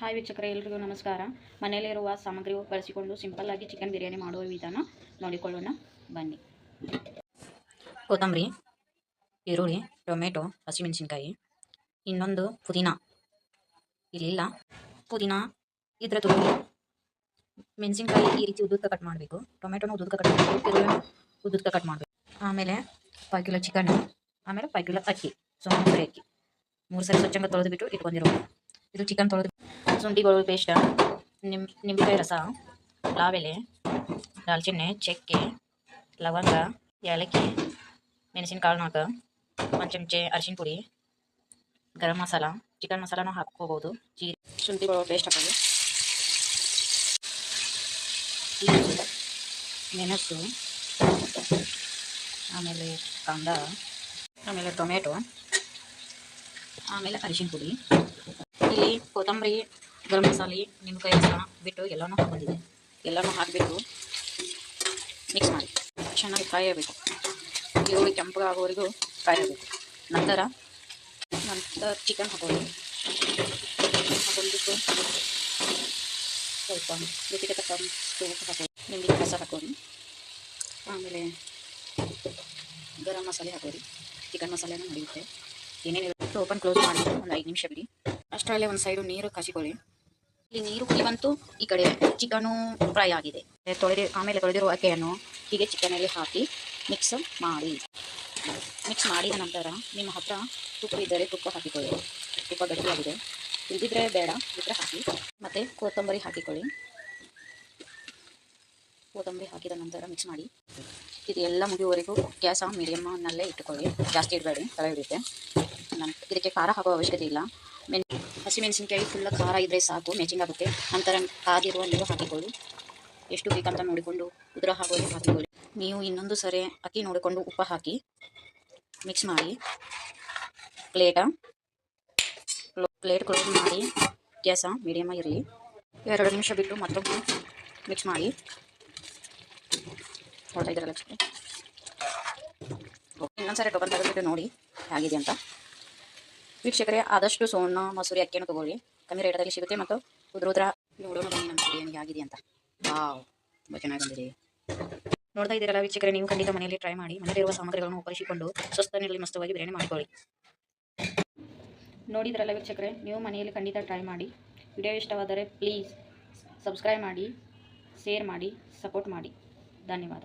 Hi ವೀಕ್ಷಕರೇ, ಎಲ್ರಿಗೂ ನಮಸ್ಕಾರ. ಮನೆಯಲ್ಲಿರುವ ಸಾಮಗ್ರಿ ಬಳಸಿಕೊಂಡು ಸಿಂಪಲ್ ಆಗಿ ಚಿಕನ್ ಬಿರಿಯಾನಿ ಮಾಡುವ ವಿಧಾನ ನೋಡಿಕೊಳ್ಳೋಣ. ಬನ್ನಿ. ಕೊತ್ತಂಬರಿ, ಈರುಳ್ಳಿ, ಟೊಮೆಟೊ, ಹಸಿಮೆಣಸಿನ್ಕಾಯಿ, ಇನ್ನೊಂದು ಪುದೀನ. ಇಲ್ಲಿಲ್ಲ. ಪುದೀನ ಇದರ ತುರುಗಿ ಮೆಣಸಿನ್ಕಾಯಿ ಈ ರೀತಿ ಉದ್ದುದ್ಕ ಕಟ್ ಮಾಡಬೇಕು. ಟೊಮೆಟೊನ ಉದ್ದಕ್ಕೆ ಕಟ್ ಮಾಡಬೇಕು. ಈರುಳ್ಳಿನ ಉದ್ದುದ್ಕ ಕಟ್ ಮಾಡಬೇಕು. ಆಮೇಲೆ ಫೈವ್ ಕಿಲೋ ಚಿಕನ್, ಆಮೇಲೆ ಫೈವ್ ಕಿಲೋ ಅಕ್ಕಿ. ಸೋಂಪುರಿ ಅಕ್ಕಿ ಮೂರು ಸರಿ ಸ್ವಚ್ಛಂಗ ತೊಳೆದು ಬಿಟ್ಟು ಇಟ್ಕೊಂಡಿರೋ ಇದು ಚಿಕನ್ ತೊಳೆದು ಶುಂಠಿ ಬೆಳ್ಳುಳ್ಳಿ ಪೇಸ್ಟ್ ನಿಮ್ ನಿಂಬೆಕಾಯಿ ರಸ ಲಾವೆಲೆ ದಾಲ್ಚಿನ್ನೆ ಚಕ್ಕೆ ಲವಂಗ ಏಲಕ್ಕಿ ಮೆಣಸಿನಕಾಳು ನಾಲ್ಕು ಒಂದು ಚಮಚೆ ಅರಿಶಿನ ಪುಡಿ ಗರಂ ಮಸಾಲ ಚಿಕನ್ ಮಸಾಲಾನು ಹಾಕ್ಕೋಬೋದು. ಜೀರಿ ಶುಂಠಿ ಬೆಳ್ಳುಳ್ಳಿ ಪೇಸ್ಟ್ ಹಾಕೋದು. ಈರುಳ್ಳಿ, ಮೆಣಸು ಆಮೇಲೆ ಕಾಂದ ಆಮೇಲೆ ಟೊಮೆಟೊ ಆಮೇಲೆ ಅರಿಶಿನ ಪುಡಿ. ಇಲ್ಲಿ ಕೊತ್ತಂಬರಿ, ಗರಂ ಮಸಾಲೆ ನಿಮ್ಮಕಾಯಿ ಸಹ ಬಿಟ್ಟು ಎಲ್ಲನೂ ಹಾಕೊಂಡಿದೆ ಎಲ್ಲನೂ ಹಾಕಬೇಕು ಮಿಕ್ಸ್ ಮಾಡಿ. ಚೆನ್ನಾಗಿ ಕಾಯಬೇಕು. ಈರುಳ್ಳಿ ಕೆಂಪಗಾಗೋವರೆಗೂ ಕಾಯಬೇಕು. ನಂತರ ನಂತರ ಚಿಕನ್ ಹಾಕೊಳ್ಳಿ ಹಾಕೊಂಡ್ಬಿಟ್ಟು ಸ್ವಲ್ಪ ರುಚಿಗೆ ತಕ್ಕಷ್ಟು ಹಾಕೊಳ್ಳಿ ನಿಂಬೆ ರಸ ಹಾಕೊಳ್ಳಿ ಆಮೇಲೆ ಗರಂ ಮಸಾಲೆ ಹಾಕೋರಿ ಚಿಕನ್ ಮಸಾಲೆನೂ ನಡೆಯುತ್ತೆ. ಏನೇನಿದೆ ಓಪನ್ ಕ್ಲೋಸ್ ಮಾಡಿ ಒಂದು ಐದು ನಿಮಿಷ ಬಿಡಿ. ಅಷ್ಟರಲ್ಲೇ ಒಂದು ಸೈಡು ನೀರು ಕಾಸಿಕೊಳ್ಳಿ. ಇಲ್ಲಿ ನೀರು ಕುದಿ ಬಂತು, ಈ ಕಡೆ ಚಿಕನು ಫ್ರೈ ಆಗಿದೆ. ತೊಳೆದಿ, ಆಮೇಲೆ ತೊಳೆದಿರುವ ಅಕ್ಕಿಯನ್ನು ಹೀಗೆ ಚಿಕನಲ್ಲಿ ಹಾಕಿ ಮಿಕ್ಸ್ ಮಾಡಿ. ಮಿಕ್ಸ್ ಮಾಡಿದ ನಂತರ ನಿಮ್ಮ ಹತ್ರ ತುಪ್ಪ ಇದ್ದರೆ ತುಪ್ಪ ಹಾಕಿಕೊಳ್ಳಿ. ತುಪ್ಪ ಗಟ್ಟಿಯಾಗಿದೆ. ಇಲ್ದಿದ್ರೆ ಬೇಡ, ಇದ್ರೆ ಹಾಕಿ. ಮತ್ತು ಕೊತ್ತಂಬರಿ ಹಾಕಿಕೊಳ್ಳಿ. ಕೊತ್ತಂಬರಿ ಹಾಕಿದ ನಂತರ ಮಿಕ್ಸ್ ಮಾಡಿ. ಇದು ಎಲ್ಲ ಮುಗಿಯುವವರೆಗೂ ಗ್ಯಾಸ ಮೀಡಿಯಮ್ನಲ್ಲೇ ಇಟ್ಟುಕೊಳ್ಳಿ. ಜಾಸ್ತಿ ಇಡಬೇಡಿ, ತಲೆ ಹಿಡಿಯುತ್ತೆ. ನಾನು ಇದಕ್ಕೆ ಖಾರ ಹಾಕೋ ಅವಶ್ಯಕತೆ ಇಲ್ಲ. ಮೆಣ್ ಹಸಿಮೆಣಸಿನ್ಕಾಯಿ ಫುಲ್ಲ ಖಾರ ಇದ್ದರೆ ಸಾಕು ಮ್ಯಾಚಿಂಗ್ ಆಗುತ್ತೆ. ನಂತರ ಕಾದಿರುವ ನೀರು ಹಾಕಿಕೊಳ್ಳಿ. ಎಷ್ಟು ಬೇಕಂತ ನೋಡಿಕೊಂಡು, ಉದ್ರ ಹಾಕೋದು ಹಾಕಿಕೊಳ್ಳಿ. ನೀವು ಇನ್ನೊಂದು ಸರಿ ಅಕ್ಕಿ ನೋಡಿಕೊಂಡು ಉಪ್ಪು ಹಾಕಿ ಮಿಕ್ಸ್ ಮಾಡಿ. ಪ್ಲೇಟ ಪ್ಲೇಟ್ ಕ್ಲೋಸ್ ಮಾಡಿ. ಗ್ಯಾಸ ಮೀಡಿಯಮ್ ಇರಲಿ ಎರಡು ನಿಮಿಷ ಬಿಟ್ಟು ಮತ್ತೊಮ್ಮೆ ಮಿಕ್ಸ್ ಮಾಡಿ. ನೋಡ್ತಾ ಇದ್ದೀರಲ್ಲ ಇನ್ನೊಂದ್ಸರಿ ಟೊಬನ್ ತೆಗೆದ್ಬಿಟ್ಟು ನೋಡಿ, ಹೇಗಿದೆ ಅಂತ. ವೀಕ್ಷಕರೇ, ಆದಷ್ಟು ಸೋಣ ಮಸೂರಿ ಅಕ್ಕಿಯನ್ನು ತಗೊಳ್ಳಿ. ಕಮ್ಮಿ ರೇಟಲ್ಲಿ ಸಿಗುತ್ತೆ ಮತ್ತು ಉದ್ರೋದ್ರ ನೋಡೋಣ ನಮ್ಮ ಆಗಿದೆ ಅಂತ. ವಾವ್, ತುಂಬ ಚೆನ್ನಾಗಿ ಬಂದಿದೆ. ನೋಡ್ತಾ ಇದ್ದೀರಲ್ಲ ವೀಕ್ಷಕರೇ, ನೀವು ಖಂಡಿತ ಮನೆಯಲ್ಲಿ ಟ್ರೈ ಮಾಡಿ, ಮನೆಯಲ್ಲಿರುವ ಸಾಮಗ್ರಿಗಳನ್ನು ಉಪಯೋಗಿಸಿಕೊಂಡು ಸ್ವಸ್ಥನಲ್ಲಿ ಮಸ್ತವಾಗಿ ಬಿರಿಯಾನಿ ಮಾಡಿಕೊಳ್ಳಿ. ನೋಡಿದ್ರಲ್ಲ ವೀಕ್ಷಕರೇ, ನೀವು ಮನೆಯಲ್ಲಿ ಖಂಡಿತ ಟ್ರೈ ಮಾಡಿ. ವಿಡಿಯೋ ಇಷ್ಟವಾದರೆ ಪ್ಲೀಸ್ ಸಬ್ಸ್ಕ್ರೈಬ್ ಮಾಡಿ ಶೇರ್ ಮಾಡಿ ಸಪೋರ್ಟ್ ಮಾಡಿ. ಧನ್ಯವಾದ.